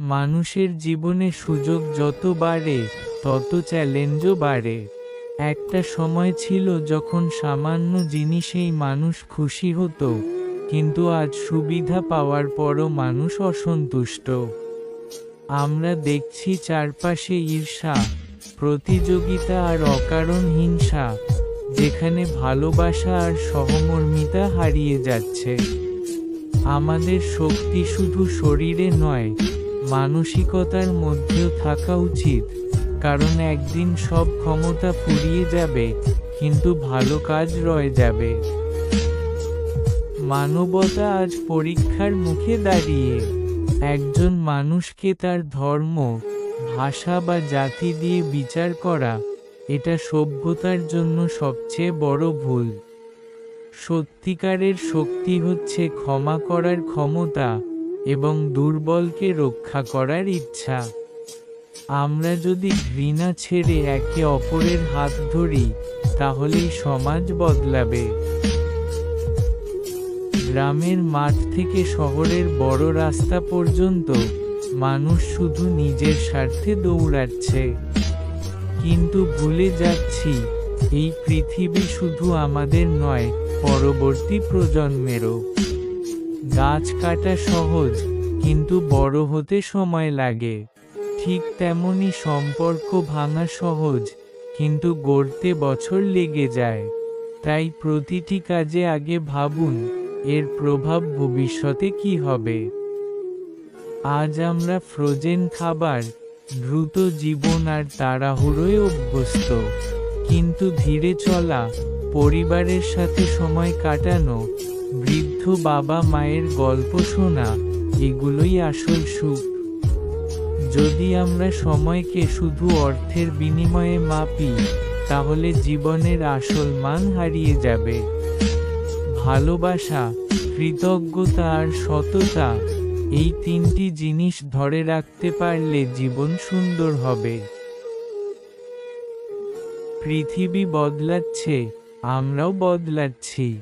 মানুষের জীবনে সুযোগ যত বাড়ে, তত চ্যালেঞ্জও বাড়ে। একটা সময় ছিল যখন সামান্য জিনিসেই মানুষ খুশি হতো, কিন্তু আজ সুবিধা পাওয়ার পরও মানুষ অসন্তুষ্ট। আমরা দেখছি চারপাশে ঈর্ষা, প্রতিযোগিতা আর অকারণ হিংসা, যেখানে ভালোবাসা আর সহমর্মিতা হারিয়ে যাচ্ছে। আমাদের শক্তি শুধু শরীরে নয় মানসিকতার মধ্যেও থাকা উচিত। কারণ একদিন সব ক্ষমতা ফুরিয়ে যাবে, কিন্তু ভালো কাজ রয়ে যাবে। মানবতা আজ পরীক্ষার মুখে দাঁড়িয়ে। একজন মানুষকে তার ধর্ম, ভাষা বা জাতি দিয়ে বিচার করা, এটা সভ্যতার জন্য সবচেয়ে বড় ভুল। সত্যিকারের শক্তি হচ্ছে ক্ষমা করার ক্ষমতা এবং দুর্বলকে রক্ষা করার ইচ্ছা। আমরা যদি ঘৃণা ছেড়ে একে অপরের হাত ধরি, তাহলেই সমাজ বদলাবে। গ্রামের মাঠ থেকে শহরের বড় রাস্তা পর্যন্ত মানুষ শুধু নিজের স্বার্থে দৌড়াচ্ছে। কিন্তু ভুলে যাচ্ছি, এই পৃথিবী শুধু আমাদের নয়, পরবর্তী প্রজন্মেরও। গাছ কাটা সহজ, কিন্তু বড় হতে সময় লাগে। ঠিক তেমনি সম্পর্ক ভাঙা সহজ, কিন্তু গড়তে বছর লেগে যায়। তাই প্রতিটি কাজে আগে ভাবুন, এর প্রভাব ভবিষ্যতে কি হবে। আজ আমরা ফ্রোজেন খাবার, দ্রুত জীবন আর তাড়াহুড়োয় অভ্যস্ত। কিন্তু ধীরে চলা, পরিবারের সাথে সময় কাটানো বৃদ্ধ বাবা মায়ের গল্প শোনা, এগুলোই আসল সুখ। যদি আমরা সময়কে শুধু অর্থের বিনিময়ে মাপি, তাহলে জীবনের আসল মান হারিয়ে যাবে। ভালোবাসা, কৃতজ্ঞতা আর সততা, এই তিনটি জিনিস ধরে রাখতে পারলে জীবন সুন্দর হবে। পৃথিবী বদলাচ্ছে, আমরাও বদলাচ্ছি।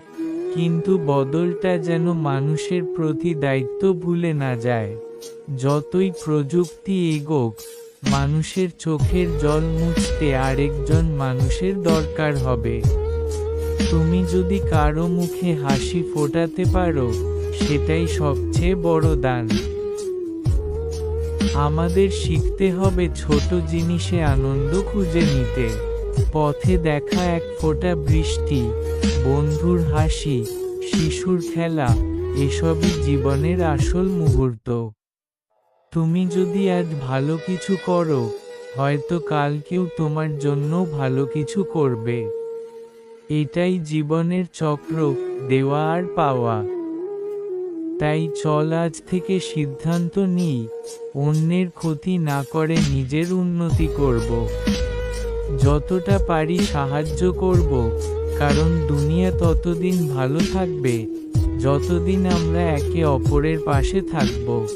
কিন্তু বদলটা যেন মানুষের প্রতি দায়িত্ব ভুলে না যায়। যতই প্রযুক্তি এগোক, মানুষের চোখের জল মুছতে আরেকজন মানুষের দরকার হবে। তুমি যদি কারও মুখে হাসি ফোটাতে পারো, সেটাই সবচেয়ে বড় দান। আমাদের শিখতে হবে ছোট জিনিসে আনন্দ খুঁজে নিতে। পথে দেখা এক ফোঁটা বৃষ্টি, বন্ধুর হাসি, শিশুর খেলা, এসবই জীবনের আসল মুহূর্ত। তুমি যদি আজ ভালো কিছু করো, হয়তো কাল কেউ তোমার জন্য ভালো কিছু করবে। এটাই জীবনের চক্র, দেওয়া আর পাওয়া। তাই চল আজ থেকে সিদ্ধান্ত নিই, অন্যের ক্ষতি না করে নিজের উন্নতি করব। যতটা পারি সাহায্য করব, কারণ দুনিয়া ততদিন ভালো থাকবে, যতদিন আমরা একে অপরের পাশে থাকব।